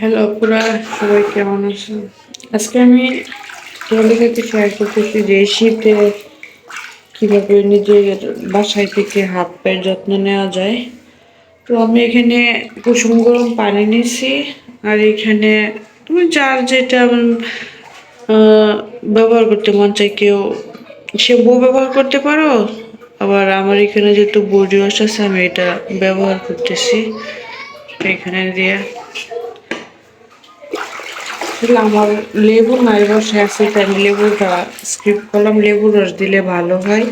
Hello পুরা সবাই কেমন আছেন? আজকে আমি তোমাদের সাথে শেয়ার করতেছি যে শীতে কীভাবে নিজের বাসায় থেকে হাত পায়ের যত্ন নেওয়া যায়। তো আমি এখানে কুসুম গরম পানি নিয়েছি, আর এখানে তুমি যার যেটা ব্যবহার করতে মন চাই কেউ শ্যাম্পু ব্যবহার করতে পারো, আবার আমার এখানে যেহেতু বডি ওয়াশ আছে, আমি এটা ব্যবহার করতেছি এখানে দিয়ে। আসলে আমার লেবু নাই বসে আছে তাই আমি লেবুটা স্কিপ করলাম লেবু রস দিলে ভালো হয়।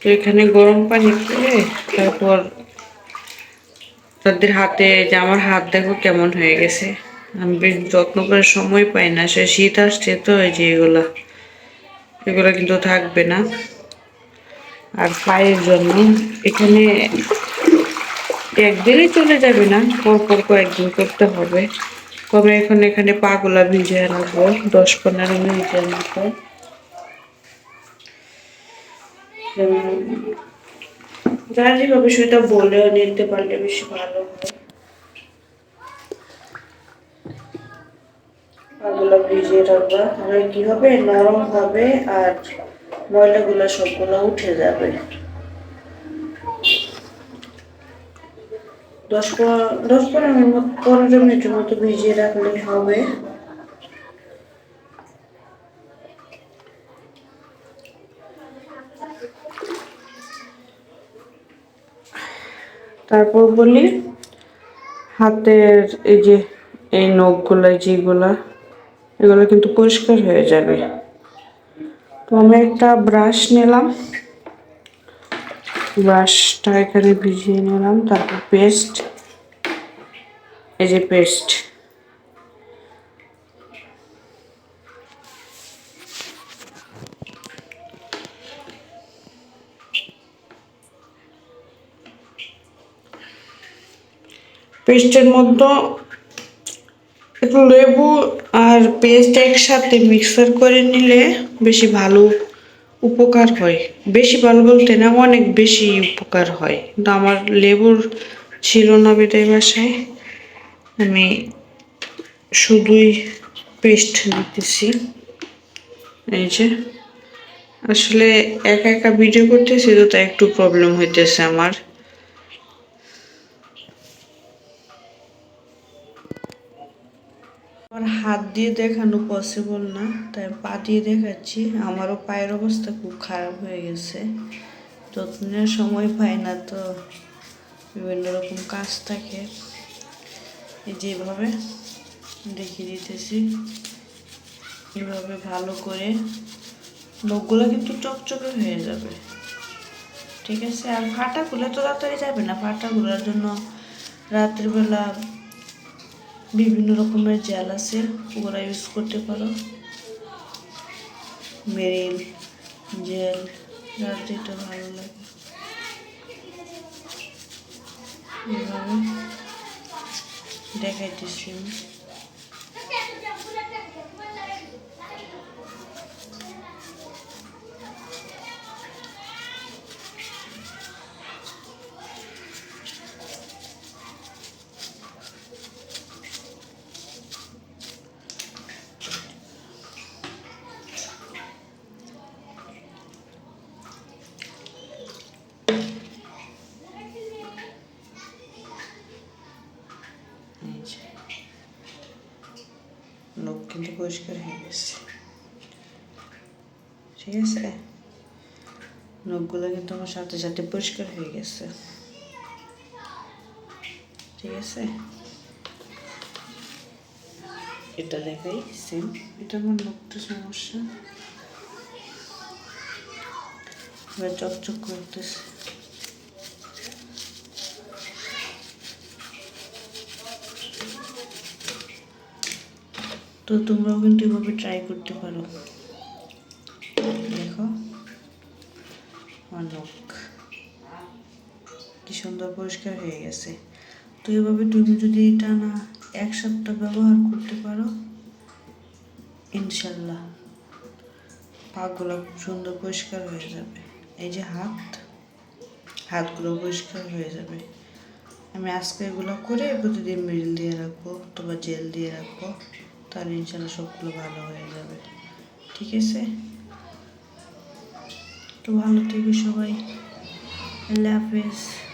তো এখানে গরম পানি করে তারপর তাদের হাতে যে আমার হাত দেখো কেমন হয়ে গেছে। আমি বেশ যত্ন করে সময় পাই না, সে শীত আসছে তো এই যে এগুলা এগুলা কিন্তু থাকবে না। আর পায়ের জন্য এখানে একদিনই চলে যাবে না, পরপর কয়েকদিন করতে হবে। তবে এখন এখানে পাগুলা ভিজিয়ে রাখব? দশ পনেরো মিনিটের মতো। যার যেভাবে সেটা বলেও নিতে পারলে বেশি ভালো হয়। পাগুলা ভিজিয়ে তাহলে কি হবে? নরম হবে আর ময়লাগুলো সবগুলো উঠে যাবে। দশ দশ পনেরো পনেরো মিনিটের মতো ভিজিয়ে রাখলেই হবে। তারপর বলি, হাতের এই যে, এই নখগুলো যেগুলা, এগুলো কিন্তু পরিষ্কার হয়ে যাবে। তো আমি একটা ব্রাশ নিলাম। ব্রাশটা এখানে ভিজিয়ে নিলাম, তারপর পেস্ট এই যে পেস্ট পেস্টের মধ্যে একটু লেবু আর পেস্ট একসাথে মিক্সার করে নিলে বেশি ভালো উপকার হয়। বেশি ভালো বলতে না, অনেক বেশি উপকার হয়। কিন্তু আমার লেবুর ছিল না বেটাই বাসায়। আমি শুধুই পেস্ট নিতেছি। এই যে। আসলে একা একা ভিডিও করতেছি তো তাই একটু প্রবলেম হইতেছে আমার। আমার হাত দিয়ে দেখানো পসিবল না, তাই পা দিয়ে দেখাচ্ছি। আমারও পায়ের অবস্থা খুব খারাপ হয়ে গেছে। যত্নের সময় পাই না তো বিভিন্ন রকম কাজ থাকে। এই যেভাবে দেখিয়ে দিতেছি, এভাবে ভালো করে নখগুলো কিন্তু চকচকে হয়ে যাবে। ঠিক আছে? আর ফাটাগুলো তো তাড়াতাড়ি যাবে না। ফাটাগুলোর জন্য রাত্রিবেলা বিভিন্ন রকমের জেল আছে ওরা ইউজ করতে পারো মেরিন জেল যার যেটা ভালো লাগে এভাবে দেখাইতেছি আমি। এই যে। কিন্তু পরিষ্কার হয়ে গেছে ঠিক আছে নখগুলো কিন্তু আমার সাথে সাথে পরিষ্কার হয়ে গেছে ঠিক আছে এটা দেখাই সেম এটা আমার নখটা সমস্যা এবার চকচক করতেছে তো তোমরাও কিন্তু এভাবে ট্রাই করতে পারো। দেখো। নখ কি সুন্দর পরিষ্কার হয়ে গেছে। তো এভাবে তুমি যদি এটা না এক সপ্তাহ ব্যবহার করতে পারো, ইনশাল্লাহ পাগুলো খুব সুন্দর পরিষ্কার হয়ে যাবে। এই যে হাত, হাতগুলো পরিষ্কার হয়ে যাবে। আমি আজকে এগুলো করে প্রতিদিন মিল দিয়ে রাখব অথবা জেল দিয়ে রাখব। তাহলে ইনশাল্লাহ সবগুলো ভালো হয়ে যাবে। ঠিক আছে? তো ভালো থেকো সবাই। আল্লাহ হাফেজ।